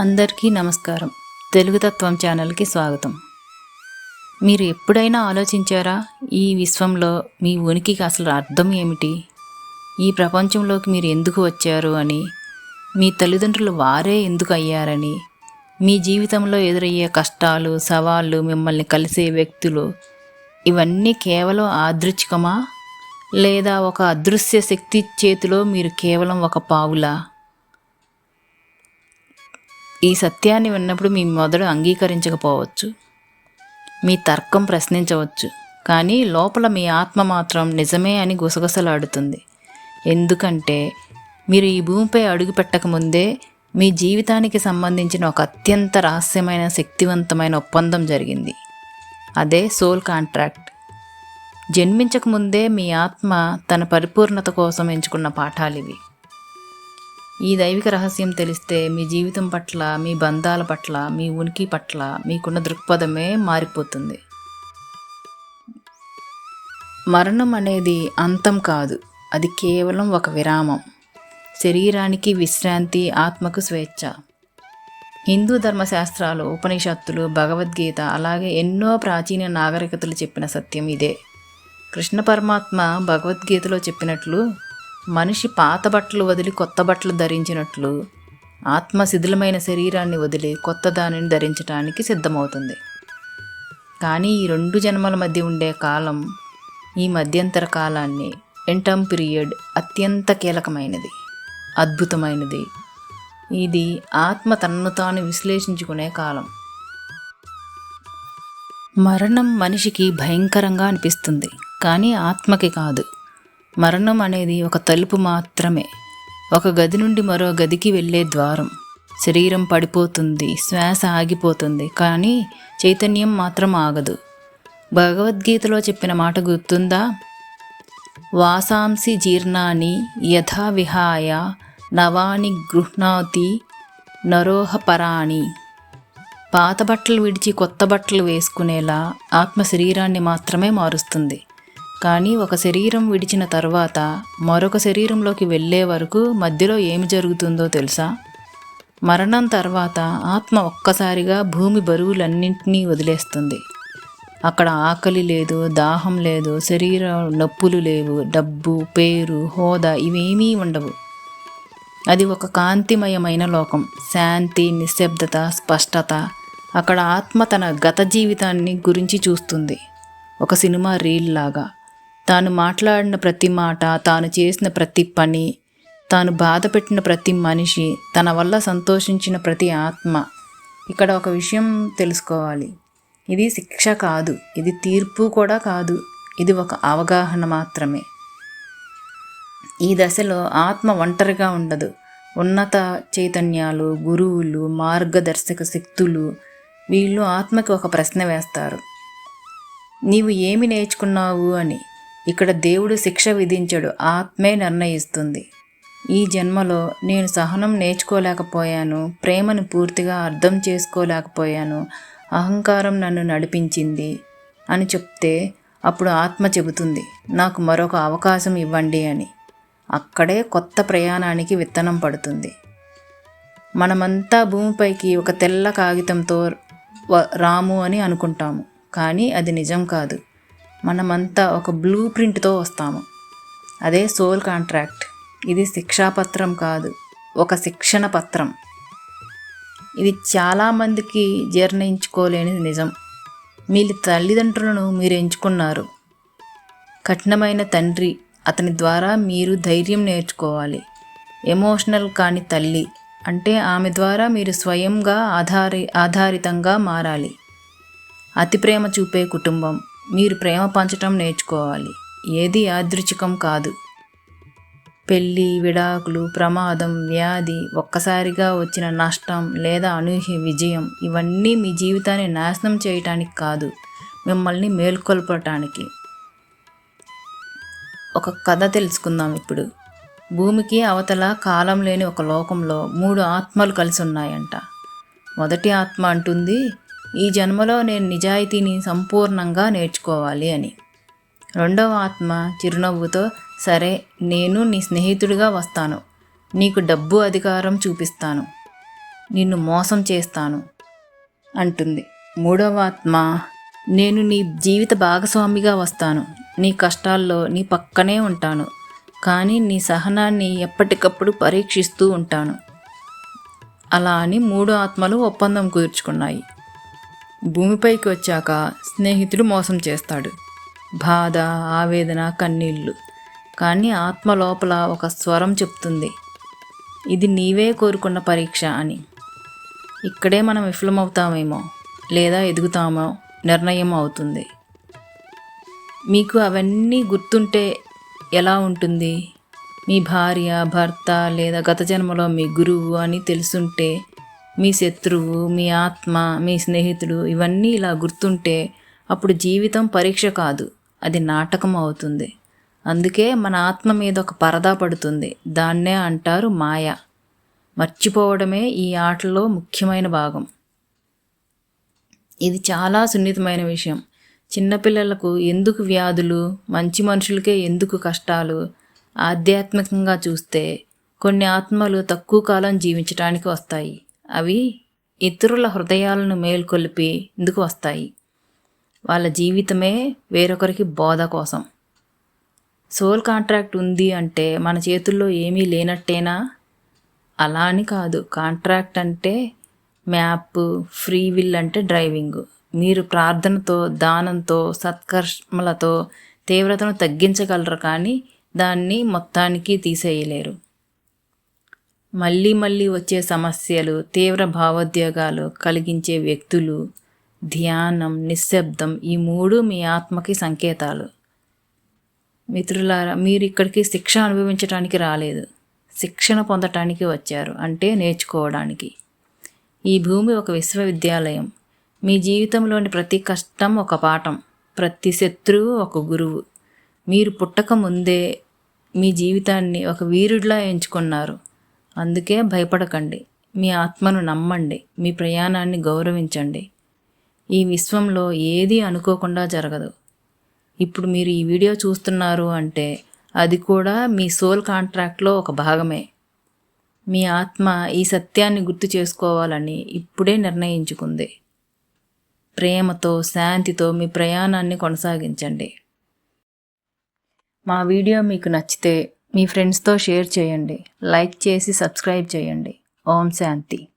అందరికీ నమస్కారం. తెలుగు తత్వం ఛానల్కి స్వాగతం. మీరు ఎప్పుడైనా ఆలోచించారా ఈ విశ్వంలో మీ ఉనికికి అసలు అర్థం ఏమిటి? ఈ ప్రపంచంలోకి మీరు ఎందుకు వచ్చారు అని? మీ తల్లిదండ్రులు వారే ఎందుకు అయ్యారని? మీ జీవితంలో ఎదురయ్యే కష్టాలు సవాళ్ళు మిమ్మల్ని కలిసే వ్యక్తులు ఇవన్నీ కేవలం ఆదృచ్ఛికమా లేదా ఒక అదృశ్య శక్తి చేతిలో మీరు కేవలం ఒక పావులా? ఈ సత్యాన్ని విన్నప్పుడు మీ మొదడు అంగీకరించకపోవచ్చు. మీ తర్కం ప్రశ్నించవచ్చు. కానీ లోపల మీ ఆత్మ మాత్రం నిజమే అని గుసగుసలాడుతుంది. ఎందుకంటే మీరు ఈ భూమిపై అడుగు పెట్టకముందే మీ జీవితానికి సంబంధించిన ఒక అత్యంత రహస్యమైన శక్తివంతమైన ఒప్పందం జరిగింది. అదే సోల్ కాంట్రాక్ట్. జన్మించకముందే మీ ఆత్మ తన పరిపూర్ణత కోసం ఎంచుకున్న పాఠాలు ఇవి ఈ దైవిక రహస్యం తెలిస్తే మీ జీవితం పట్ల మీ బంధాల పట్ల మీ ఉనికి పట్ల మీకున్న దృక్పథమే మారిపోతుంది. మరణం అనేది అంతం కాదు అది కేవలం ఒక విరామం. శరీరానికి విశ్రాంతి ఆత్మకు స్వేచ్ఛ. హిందూ ధర్మశాస్త్రాలు ఉపనిషత్తులు భగవద్గీత అలాగే ఎన్నో ప్రాచీన నాగరికతలు చెప్పిన సత్యం ఇదే. కృష్ణ పరమాత్మ భగవద్గీతలో చెప్పినట్లు మనిషి పాత బట్టలు వదిలి కొత్త బట్టలు ధరించినట్లు ఆత్మ శిథిలమైన శరీరాన్ని వదిలి కొత్త దానిని ధరించడానికి సిద్ధమవుతుంది. కానీ ఈ రెండు జన్మల మధ్య ఉండే కాలం ఈ మధ్యంతర కాలాన్ని ఎంటమ్ పీరియడ్ అత్యంత కీలకమైనది అద్భుతమైనది. ఇది ఆత్మ తనను తాను విశ్లేషించుకునే కాలం. మరణం మనిషికి భయంకరంగా అనిపిస్తుంది కానీ ఆత్మకి కాదు. మరణం అనేది ఒక తలుపు మాత్రమే. ఒక గది నుండి మరో గదికి వెళ్ళే ద్వారం. శరీరం పడిపోతుంది శ్వాస ఆగిపోతుంది కానీ చైతన్యం మాత్రం ఆగదు. భగవద్గీతలో చెప్పిన మాట గుర్తుందా? వాసాంసి జీర్ణాన్ని యథా విహాయ నవాని గృహ్ణాతి నరోహపరాణి పాత బట్టలు విడిచి కొత్త బట్టలు వేసుకునేలా ఆత్మ శరీరాన్ని మాత్రమే మారుస్తుంది. కానీ ఒక శరీరం విడిచిన తర్వాత మరొక శరీరంలోకి వెళ్ళే వరకు మధ్యలో ఏమి జరుగుతుందో తెలుసా? మరణం తర్వాత ఆత్మ ఒక్కసారిగా భూమి బరువులన్నింటినీ వదిలేస్తుంది. అక్కడ ఆకలి లేదు దాహం లేదు శరీర నొప్పులు లేవు డబ్బు పేరు హోదా ఇవేమీ ఉండవు. అది ఒక కాంతిమయమైన లోకం. శాంతి నిశ్శబ్దత స్పష్టత. అక్కడ ఆత్మ తన గత జీవితాన్ని గురించి చూస్తుంది. ఒక సినిమా రీల్ లాగా తాను మాట్లాడిన ప్రతి మాట తాను చేసిన ప్రతి పని తాను బాధ పెట్టిన ప్రతి మనిషి తన వల్ల సంతోషించిన ప్రతి ఆత్మ. ఇక్కడ ఒక విషయం తెలుసుకోవాలి. ఇది శిక్ష కాదు ఇది తీర్పు కూడా కాదు ఇది ఒక అవగాహన మాత్రమే. ఈ దశలో ఆత్మ ఒంటరిగా ఉండదు. ఉన్నత చైతన్యాలు గురువులు మార్గదర్శక శక్తులు వీళ్ళు ఆత్మకి ఒక ప్రశ్న వేస్తారు. నీవు ఏమి నేర్చుకున్నావు అని. ఇక్కడ దేవుడు శిక్ష విధించడు ఆత్మే నిర్ణయిస్తుంది. ఈ జన్మలో నేను సహనం నేర్చుకోలేకపోయాను ప్రేమను పూర్తిగా అర్థం చేసుకోలేకపోయాను అహంకారం నన్ను నడిపించింది అని చెప్తే అప్పుడు ఆత్మ చెబుతుంది నాకు మరొక అవకాశం ఇవ్వండి అని. అక్కడే కొత్త ప్రయాణానికి విత్తనం పడుతుంది. మనమంతా భూమిపైకి ఒక తెల్ల కాగితంతో రాము అని అనుకుంటాము కానీ అది నిజం కాదు. మనమంతా ఒక బ్లూ ప్రింట్తో వస్తాము. అదే సోల్ కాంట్రాక్ట్ ఇది శిక్షాపత్రం కాదు ఒక శిక్షణ పత్రం. ఇది చాలామందికి జీర్ణించుకోలేని నిజం. మీ తల్లిదండ్రులను మీరు ఎంచుకున్నారు. కఠినమైన తండ్రి అతని ద్వారా మీరు ధైర్యం నేర్చుకోవాలి. ఎమోషనల్ కాని తల్లి అంటే ఆమె ద్వారా మీరు స్వయంగా ఆధారి ఆధారితంగా మారాలి. అతి ప్రేమ చూపే కుటుంబం. మీరు ప్రేమ పంచటం నేర్చుకోవాలి. ఏది యాదృచ్ఛికం కాదు. పెళ్ళి విడాకులు ప్రమాదం వ్యాధి ఒక్కసారిగా వచ్చిన నష్టం లేదా అనూహ్య విజయం ఇవన్నీ మీ జీవితాన్ని నాశనం చేయటానికి కాదు మిమ్మల్ని మేల్కొల్పటానికి. ఒక కథ తెలుసుకుందాం ఇప్పుడు. భూమికి అవతల కాలం లేని ఒక లోకంలో మూడు ఆత్మలు కలిసి ఉన్నాయంట. మొదటి ఆత్మ అంటుంది ఈ జన్మలో నేను నిజాయితీని సంపూర్ణంగా నేర్చుకోవాలి అని. రెండవ ఆత్మ చిరునవ్వుతో సరే నేను నీ స్నేహితుడిగా వస్తాను. నీకు డబ్బు అధికారం చూపిస్తాను. నిన్ను మోసం చేస్తాను అంటుంది. మూడవ ఆత్మ నేను నీ జీవిత భాగస్వామిగా వస్తాను. నీ కష్టాల్లో నీ పక్కనే ఉంటాను. కానీ నీ సహనాన్ని ఎప్పటికప్పుడు పరీక్షిస్తూ ఉంటాను. అలా అని మూడు ఆత్మలు ఒప్పందం కుదుర్చుకున్నాయి. భూమిపైకి వచ్చాక స్నేహితుడు మోసం చేస్తాడు. బాధ ఆవేదన కన్నీళ్ళు. కానీ ఆత్మ లోపల ఒక స్వరం చెప్తుంది. ఇది నీవే కోరుకున్న పరీక్ష అని. ఇక్కడే మనం విఫలమవుతామేమో లేదా ఎదుగుతామో నిర్ణయం అవుతుంది. మీకు అవన్నీ గుర్తుంటే ఎలా ఉంటుంది? మీ భార్య భర్త లేదా గత జన్మలో మీ గురువు అని తెలుసుంటే మీ శత్రువు మీ ఆత్మ మీ స్నేహితుడు ఇవన్నీ ఇలా గుర్తుంటే అప్పుడు జీవితం పరీక్ష కాదు అది నాటకం అవుతుంది. అందుకే మన ఆత్మ మీద ఒక పరదా పడుతుంది దాన్నే అంటారు మాయ. మర్చిపోవడమే ఈ ఆటలో ముఖ్యమైన భాగం. ఇది చాలా సున్నితమైన విషయం. చిన్నపిల్లలకు ఎందుకు వ్యాధులు మంచి మనుషులకే ఎందుకు కష్టాలు ఆధ్యాత్మికంగా చూస్తే కొన్ని ఆత్మలు తక్కువ కాలం జీవించడానికి వస్తాయి. అవి ఇతరుల హృదయాలను మేల్కొల్పి ఎందుకు వస్తాయి? వాళ్ళ జీవితమే వేరొకరికి బోధ కోసం. సోల్ కాంట్రాక్ట్ ఉంది అంటే మన చేతుల్లో ఏమీ లేనట్టేనా? అలా అని కాదు. కాంట్రాక్ట్ అంటే మ్యాప్ ఫ్రీ విల్ అంటే డ్రైవింగ్. మీరు ప్రార్థనతో దానంతో సత్కర్మలతో తీవ్రతను తగ్గించగలరు కానీ దాన్ని మొత్తానికి తీసేయలేరు. మళ్ళీ మళ్ళీ వచ్చే సమస్యలు తీవ్ర భావోద్వేగాలు కలిగించే వ్యక్తులు ధ్యానం నిశ్శబ్దం ఈ మూడు మీ ఆత్మకి సంకేతాలు. మిత్రులారా మీరు ఇక్కడికి శిక్ష అనుభవించడానికి రాలేదు. శిక్షణ పొందటానికి వచ్చారు అంటే నేర్చుకోవడానికి. ఈ భూమి ఒక విశ్వవిద్యాలయం. మీ జీవితంలోని ప్రతి కష్టం ఒక పాఠం ప్రతి శత్రువు ఒక గురువు. మీరు పుట్టక ముందే మీ జీవితాన్ని ఒక వీరుడిలా ఎంచుకున్నారు. అందుకే భయపడకండి. మీ ఆత్మను నమ్మండి. మీ ప్రయాణాన్ని గౌరవించండి. ఈ విశ్వంలో ఏదీ అనుకోకుండా జరగదు. ఇప్పుడు మీరు ఈ వీడియో చూస్తున్నారు అంటే అది కూడా మీ సోల్ కాంట్రాక్ట్లో ఒక భాగమే. మీ ఆత్మ ఈ సత్యాన్ని గుర్తు చేసుకోవాలని ఇప్పుడే నిర్ణయించుకుంది. ప్రేమతో శాంతితో మీ ప్రయాణాన్ని కొనసాగించండి. మా వీడియో మీకు నచ్చితే మీ ఫ్రెండ్స్తో షేర్ చేయండి. లైక్ చేసి సబ్స్క్రైబ్ చేయండి. ఓం శాంతి.